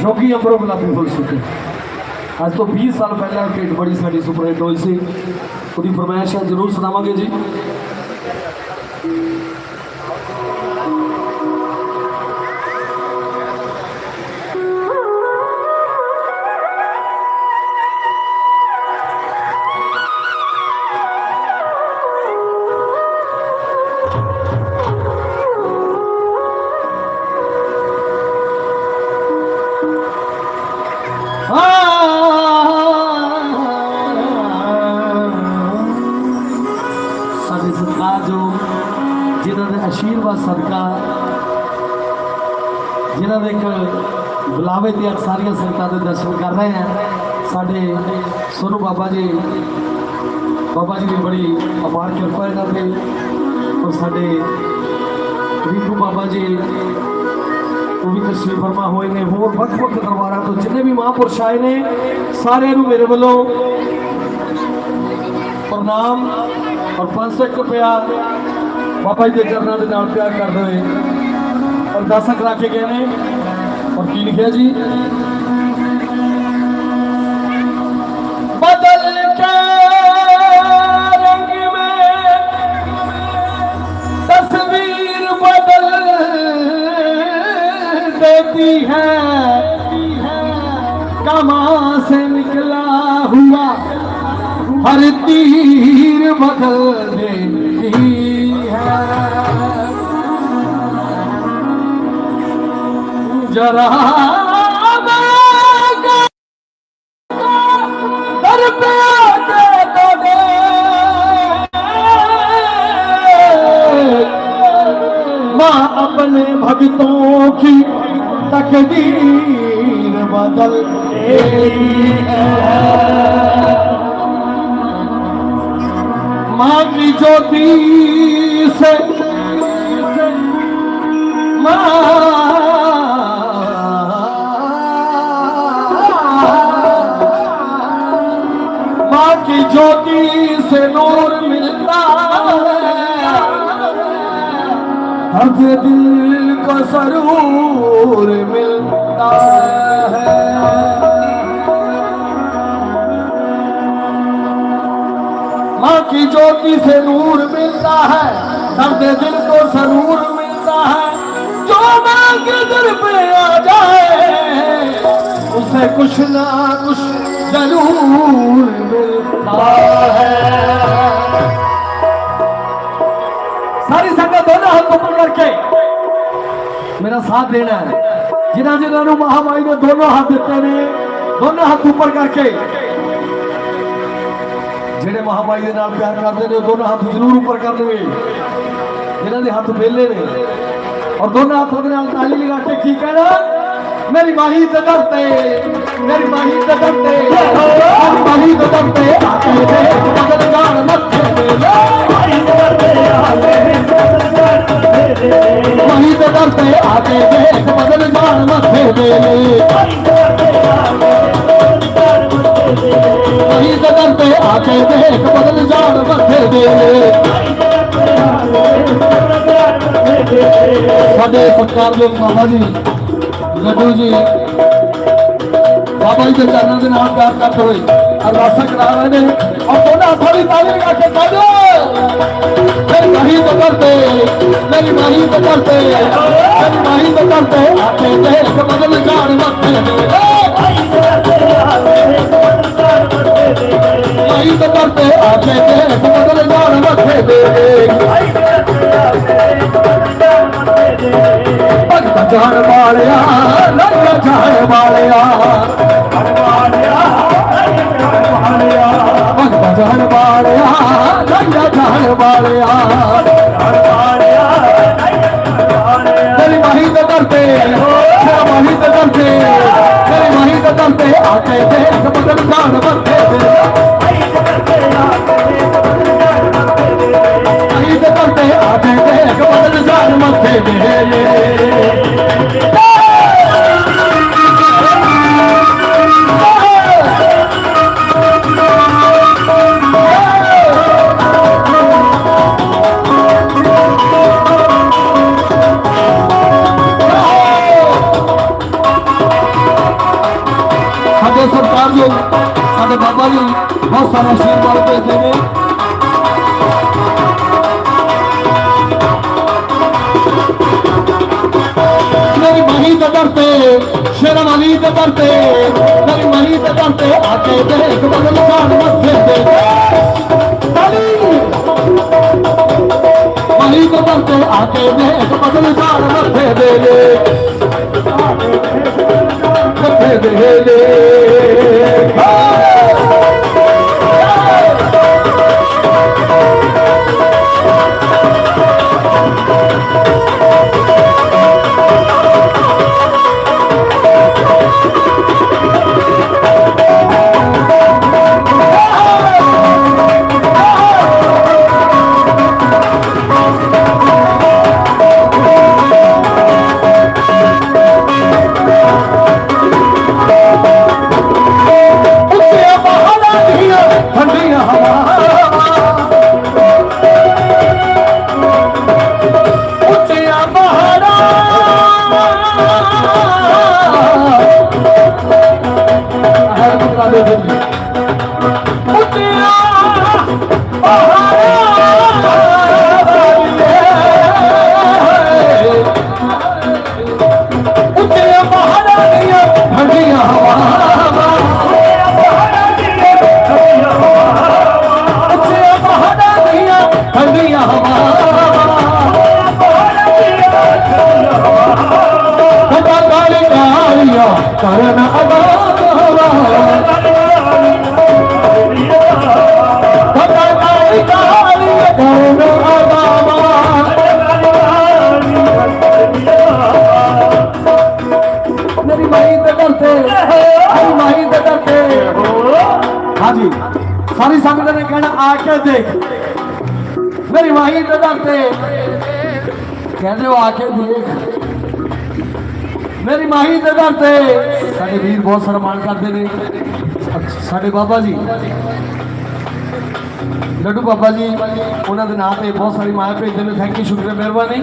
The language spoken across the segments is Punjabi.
جو کی امرو بلا گلابی بول سکے آج تو بیس سال پہلے ٹھیک بڑی سیڈی سپر ہٹ ہوئی سی خودی فرمایش ہے ضرور سناو گے جی ਸਦਕਾ। ਜਿਨ੍ਹਾਂ ਦੇ ਇੱਕ ਬੁਲਾਵੇ ਤੇ ਅੱਜ ਸਾਰੀਆਂ ਸੰਗਤਾਂ ਦੇ ਦਰਸ਼ਨ ਕਰ ਰਹੇ ਹਾਂ। ਸਾਡੇ ਸੋਨੂ ਬਾਬਾ ਜੀ ਬਾਬਾ ਜੀ ਦੀ ਬੜੀ ਅਪਾਰ ਕਿਰਪਾ ਇਹਨਾਂ ਤੇ। ਔਰ ਸਾਡੇ ਰੀਤੂ ਬਾਬਾ ਜੀ, ਉਹ ਵੀ ਤਸ਼ਰੀਫ ਫਰਮਾ ਹੋਏ ਨੇ। ਹੋਰ ਵੱਖ ਵੱਖ ਦਰਬਾਰਾਂ ਤੋਂ ਜਿੰਨੇ ਵੀ ਮਹਾਂਪੁਰਸ਼ ਆਏ ਨੇ, ਸਾਰਿਆਂ ਨੂੰ ਮੇਰੇ ਵੱਲੋਂ ਪ੍ਰਣਾਮ। ਔਰ 500 ਰੁਪਇਆ بابا جی کے چرنہ کے نام پیار کرتے ہوئے اور دس کرا کے گئے اور لکھے جی بدل کیا سسویر بدلتی ہے نکلا ہوا ہر تیر بدلے जरा दर पे आके तो दे माँ अपने भक्तों की तकदीर बदल देती है माँ की ज्योति से माँ माँ की ज्योति से नूर मिलता है। हर दिल को सरूर मिलता है की ज्योति से नूर मिलता है दर्द दिल को सरूर मिलता है जो मांग दिल पे आ जाए उसे कुछ ना कुछ जरूर मिलता है सारी संगत दोनों हाथ ऊपर करके मेरा साथ देना है जिन्हें जिन्होंने महामारी ने दोनों हाथ देते हैं दोनों हाथ ऊपर करके ਜਿਹੜੇ ਮਹਾਮਾਈ ਦੇ ਨਾਲ ਪਿਆਰ ਕਰਦੇ ਨੇ, ਉਹ ਦੋਨੋਂ ਹੱਥ ਜ਼ਰੂਰ ਉੱਪਰ ਕਰ ਲਵੇ ਜਿਨ੍ਹਾਂ ਦੇ ਹੱਥ ਵਿਹਲੇ ਨੇ। ਔਰ ਦੋਨੋਂ ਹੱਥਾਂ ਦੇ ਨਾਲ ਤਾਲੀ ਲਗਾ ਕੇ ਕੀ ਕਹਿਣਾ? ਮੇਰੀ ਮਾਹੀ ਤੇ ਮੇਰੀ ਮਾਹੀ ਤੇ ਮੇਰੀ ਮਾਹੀ ਤੇ ਦਰਤੇ ਦੇ ਬਦਲ ਜਾਣ ਮੱਥੇ ਤੇ ਮਾਹੀ ਤੇ ਦਰਤੇ ਆਕੇ ਦੇ ਬਦਲ ਜਾਣ ਮੱਥੇ ਤੇ ਆਕੇ ਦੇਖ ਬਦਲ ਜਾਣ ਮੱਥੇ ਦੇ ਸਾਡੇ ਸਤਿਕਾਰਯੋਗ ਬਾਬਾ ਜੀ ਲੱਡੂ ਜੀ, ਬਾਬਾ ਜੀ ਦੇ ਚਰਨਾਂ ਦੇ ਨਾਲ ਪਿਆਰ ਕਰਦੇ ਹੋਏ ਅਰਦਾਸਾਂ ਕਰਾ ਰਹੇ ਨੇ ਔਰ ਦੋਨਾਂ ਹੱਥਾਂ ਦੀ ਤਾਲੀ ਲਗਾ ਕੇ ਕਹਿ ਦਿਓ, ਮੇਰੀ ਮਾਹੀ ਤੋਂ ਕਰਤੇ ਮੇਰੀ ਮਾਹੀ ਤੋਂ ਕਰਤੇ ਮੇਰੀ ਮਾਹੀ ਤੋਂ ਕਰਤੇ ਆਕੇ ਦੇਖ ਬਦਲ ਜਾਣ ਮੱਥੇ ਦੇ ਮਾਹੀ ਤੋਂ ਕਰਤੇ ਆਕੇ ਦੇਖ ਬਦਲ ਜਾਣ ਮੱਥੇ ਦੇ ਭਗਤ ਜਾਣ ਵਾਲਿਆ ਲੰਗ ਜਾਣ ਵਾਲਿਆ। ਸਾਡੇ ਸਰਕਾਰ ਜੀ ਸਾਡੇ ਬਾਬਾ ਜੀ ਬਹੁਤ ਸਾਰਾ ਆਸ਼ੀਰਵਾਦ ਭੇਜਦੇ ਨੇ পারতো সেরা মানিতে পারতো, নারী মানিতে পারতো, আগে একবার লোকার মধ্যে মানিতে পারতো, আগে একবার লোকার মধ্যে দে দে দে ਹਾਂਜੀ। ਸਾਰੀ ਸੰਗਤ ਨੇ ਕਹਿਣਾ, ਆ ਕੇ ਦੇਖ। ਮੇਰੀ ਮਾਈ ਦੇ ਤੇ। ਕਹਿੰਦੇ ਆ ਕੇ ਦੇਖ। ਮੇਰੀ ਮਾਹੀ ਦੇ ਦਰ ਤੇ। ਸਾਡੇ ਵੀਰ ਬਹੁਤ ਸਨਮਾਨ ਕਰਦੇ ਨੇ। ਸਾਡੇ ਬਾਬਾ ਜੀ। ਲੱਡੂ ਬਾਬਾ ਜੀ, ਉਹਨਾਂ ਦੇ ਨਾਂ ਤੇ ਬਹੁਤ ਸਾਰੀ ਮਾਇਆ ਭੇਜਦੇ ਨੇ। ਥੈਂਕ ਯੂ ਸ਼ੁਕਰੀਆ, ਮਿਹਰਬਾਨੀ।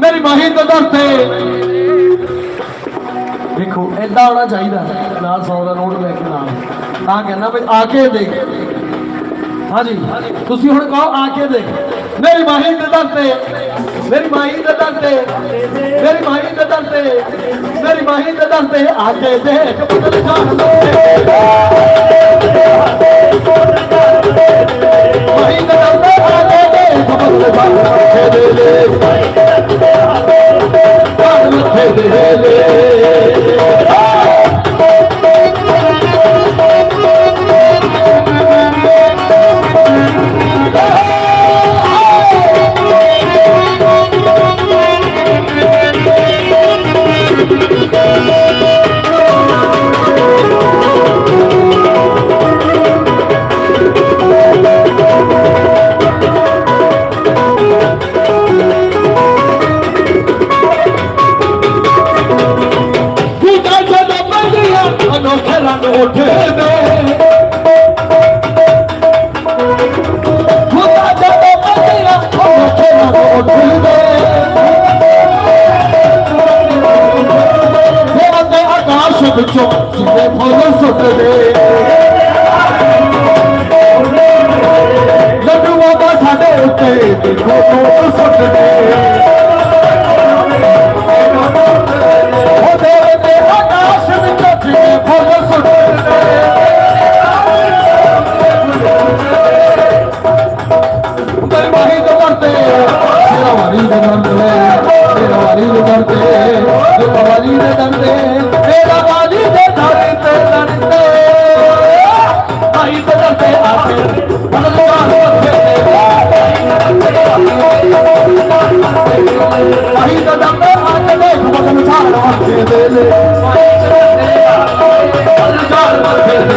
ਮੇਰੀ ਮਾਹੀ ਦੇ ਦਰ ਤੇ। ਦੇਖੋ ਐਦਾਂ ਹੋਣਾ ਚਾਹੀਦਾ। ਨਾਲ 100 ਦਾ ਨੋਟ ਲੈ ਕੇ ਨਾਲ। ਤਾਂ ਕਹਿੰਦਾ ਵੀ ਆ ਕੇ ਦੇਖ ਹਾਂਜੀ ਤੁਸੀਂ ਹੁਣ ਕਹੋ ਆ ਕੇ ਦੇਖ ਮੇਰੀ ਮਾਹੀ ਦੇ ਦਰ ਤੇ ਮੇਰੀ ਮਾਹੀ ਦੇ ਦਰ ਤੇ ਮੇਰੀ ਮਾਹੀ ਦੇ ਦਰ ਤੇ ਮੇਰੀ ਮਾਹੀ ਦੇ ਦਰ ਤੇ ਆ ਕੇ ਦੇਖ ਬਦਲ ਜਾਣ ਮਾਹੀ ਫੁੱਲ ਸੁੱਟਦੇ ਲੱਡੂ ਬਾਬਾ ਸਾਡੇ ਉੱਤੇ ਦੇਖੋ ਫੁੱਲ ਸੁੱਟਦੇ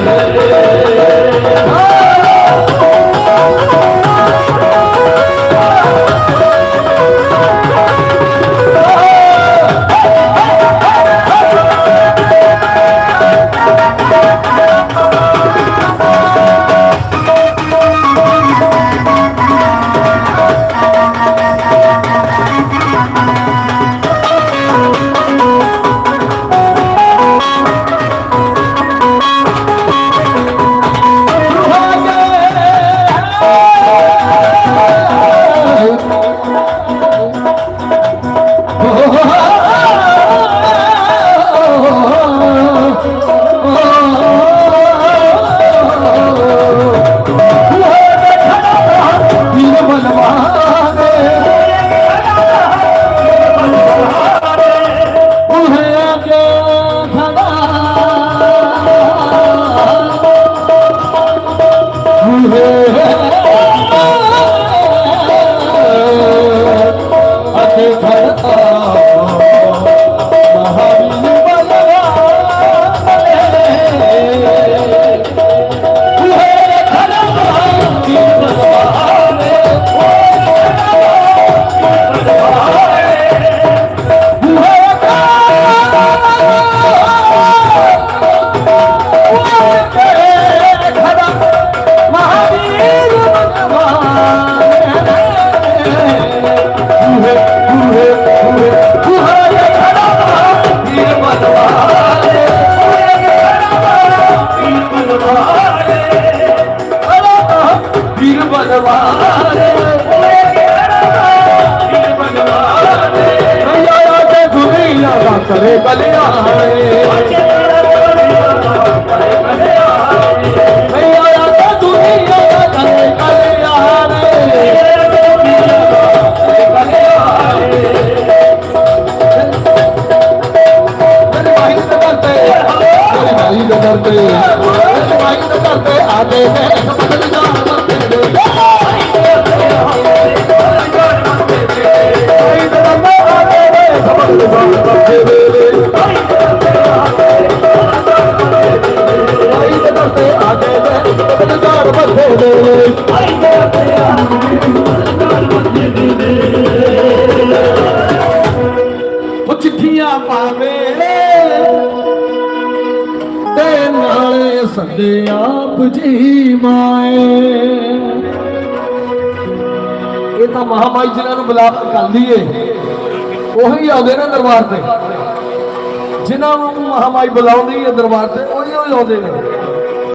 Thank you. ਕਰੇ ਕਲਿਆਣੇ ਕਰੇ ਕਲਿਆਣੇ ਮੇਰੇ ਭਾਈ ਆਦੇ ਨੇ ਬਦਲ ਜਾਣ ਦੇ ਸੱਦੇ ਆਪ ਜੀ ਮਾਏ। ਇਹ ਤਾਂ ਮਹਾਮਾਈ ਜਿਨ੍ਹਾਂ ਨੂੰ ਬੁਲਾ ਕੇ ਕਰਦੀ ਏ ਉਹੀ ਆਉਂਦੇ ਨੇ ਦਰਬਾਰ ਤੇ। ਜਿਨ੍ਹਾਂ ਨੂੰ ਮਹਾਮਾਈ ਬੁਲਾਉਂਦੀ ਹੈ ਦਰਬਾਰ ਤੇ ਉਹੀ ਉਹੀ ਆਉਂਦੇ ਨੇ।